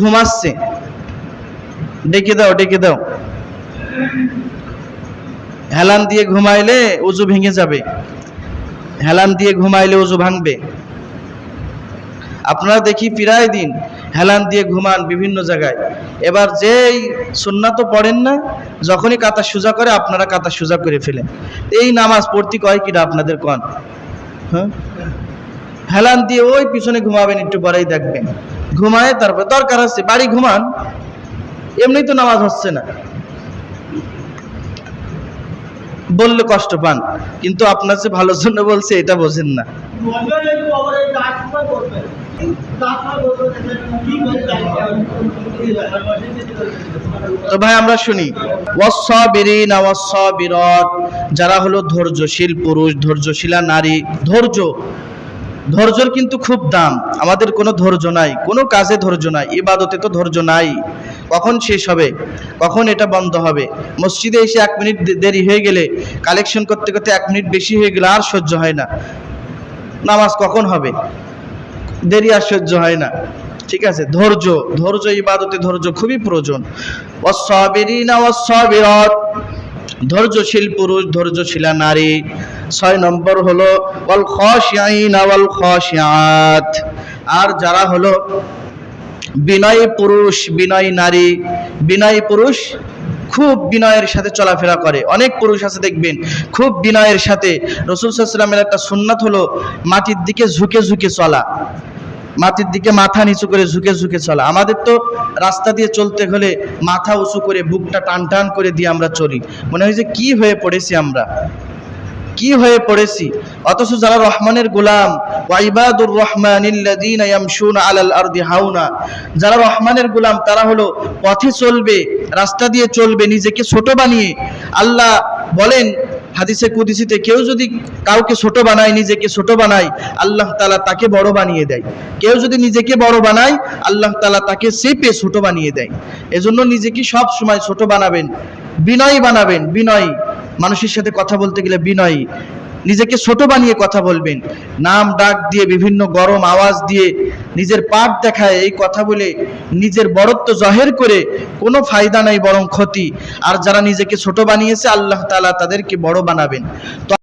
ঘুমাচ্ছে। ডেকে দাও ডেকে দাও। হেলান দিয়ে ঘুমাইলে উজু ভেঙে যাবে। হেলান দিয়ে ঘুমাইলে উজু ভাঙবে। আপনারা দেখি প্রায় দিন হেলান দিয়ে ঘুমান বিভিন্ন জায়গায়। এবার যেই সুন্নাত তো পড়েন না, যখনই কাতা সোজা করে, আপনারা কাতা সোজা করে ফেলেন। এই নামাজ পড়তে কয় কিনা আপনাদের কন? হ্যাঁ? হেলান দিয়ে ওই পিছনে ঘুমাবেন, একটু পরেই দেখবেন। ঘুমায়, তারপর দরকার আছে বাড়ি ঘুমান এমনি তো নামাজ হচ্ছে না। বললে কষ্ট পান, কিন্তু আপনার যে ভালোর জন্য বলছে, এটা বোঝেন না। তো ভাই, আমরা শুনি যারা হলো ধৈর্যশীল পুরুষ, ধৈর্যশীলা নারী, ধৈর্য। ধৈর্যর কিন্তু খুব দাম। আমাদের কোনো ধৈর্য নাই। কোনো কাজে ধৈর্য নাই। ইবাদতে তো ধৈর্য নাই। কখন শেষ হবে? কখন এটা বন্ধ হবে? মসজিদে এসে এক মিনিট দেরি হয়ে গেলে কালেকশন করতে করতে এক মিনিট বেশি হয়ে গেলে আর সহ্য হয় না। নামাজ কখন হবে? দেরি আর সহ্য হয় না। ঠিক আছে? ধৈর্য। ধৈর্য ইবাদতে ধৈর্য খুবই প্রয়োজন। ওয়াসসাবিরিনা ওয়াসসাবিরাত। ধৈর্যশীল পুরুষ, ধৈর্যশীলা নারী। ছয় নম্বর হলো, ওয়াল খাশিয়াইনা ওয়াল খাশিয়াত। আর যারা হলো, বিনয়ী পুরুষ, বিনয়ী নারী, বিনয়ী পুরুষ খুব বিনয়ের সাথে চলাফেরা করে। অনেক পুরুষ আছে দেখবেন, খুব বিনয়ের সাথে। রসুল সাল্লামের একটা সুন্নাত হলো, মাটির দিকে ঝুঁকে ঝুঁকে চলা। মাটির দিকে মাথা নিচু করে ঝুঁকে ঝুঁকে চলা। আমাদের তো রাস্তা দিয়ে চলতে হলে মাথা উঁচু করে, বুকটা টান টান করে দিয়ে আমরা চলি। মনে হয় যে কি হয়ে পড়েছি আমরা? কি হয়ে পড়েছি? অথচ যারা রহমানের গোলাম ওয়াইবাদুর ইয়ামশুনা আলাল আরদি হাউনা, যারা রহমানের গোলাম, তারা হলো পথে চলবে, রাস্তা দিয়ে চলবে, নিজেকে ছোট বানিয়ে। আল্লাহ বলেন হাদিসে কুদিসিতে, কেউ যদি কাউকে ছোট বানায়, নিজেকে ছোট বানায়, আল্লাহ তালা তাকে বড় বানিয়ে দেয়। কেউ যদি নিজেকে বড় বানায়, আল্লাহ তালা তাকে চেপে ছোট বানিয়ে দেয়। এজন্য নিজেকে সব সময় ছোট বানাবেন, বিনয়ী বানাবেন, বিনয়ী। মানুষের সাথে কথা বলতে গেলে বিনয়ী, নিজেকে ছোট বানিয়ে কথা বলবেন। নাম, ডাক দিয়ে, বিভিন্ন গরম আওয়াজ দিয়ে নিজের পাপ দেখায়, এই কথা বলে নিজের বড়ত্ব জহের করে কোনো ফায়দা নাই বরং ক্ষতি। আর যারা নিজেকে ছোট বানিয়েছে, আল্লাহ তালা তাদেরকে বড় বানাবেন।